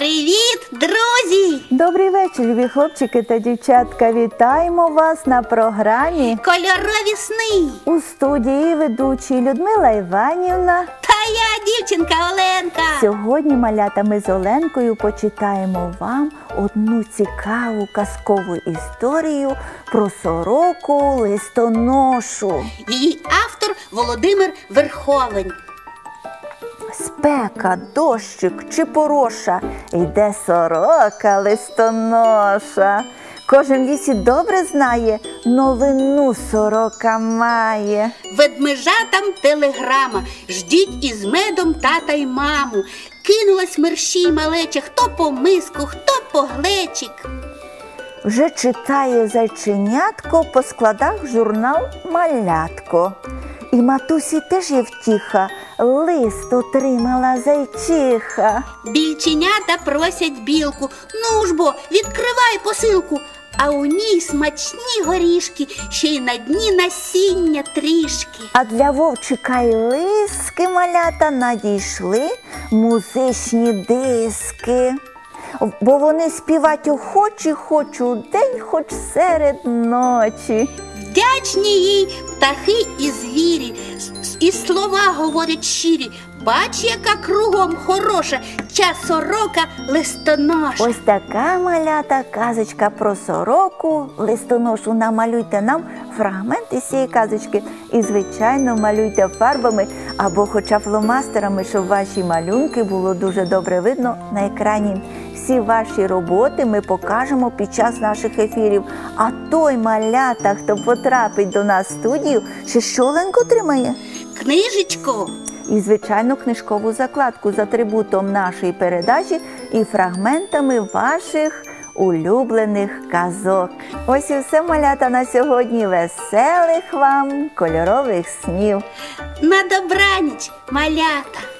Привіт, друзі! Добрий вечір, любі хлопчики та дівчатка. Вітаємо вас на програмі Кольорові сни! у студії ведучі Людмила Іванівна. Та я дівчинка Оленка. Сьогодні малята ми з Оленкою почитаємо вам одну цікаву казкову історію про сороку листоношу. Її автор Володимир Верховень. Спека, дощик чи пороша, йде сорока листоноша. Кожен лісі добре знає, новину сорока має. Ведмежатам телеграма. Ждіть із медом тата й маму. Кинулась мерщій малеча, хто по миску, хто по глечик. Вже читає зайченятко по складах журнал Малятко. І матусі теж є втіха, лист отримала зайчиха. Більченята просять білку. Ну ж бо, відкривай посилку. А у ній смачні горішки, ще й на дні насіння трішки. А для вовчика й лиски малята надійшли музичні диски. Бо вони співать охочі, хоч у день, хоч серед ночі. Вдячні їй птахи і звірі, і слова говорять щирі. Бач, яка кругом хороша, ця сорока листоноша. Ось така малята казочка про сороку. Листоношу намалюйте нам фрагмент із цієї казочки. І, звичайно, малюйте фарбами або хоча фломастерами, щоб ваші малюнки було дуже добре видно на екрані. Всі ваші роботи ми покажемо під час наших ефірів. А той малята, хто потрапить до нас в студію, ще щоленько тримає. Книжечко, І, звичайно, книжкову закладку з атрибутом нашої передачі і фрагментами ваших улюблених казок. Ось і все малята на сьогодні. Веселих вам кольорових снів. на добраніч, малята.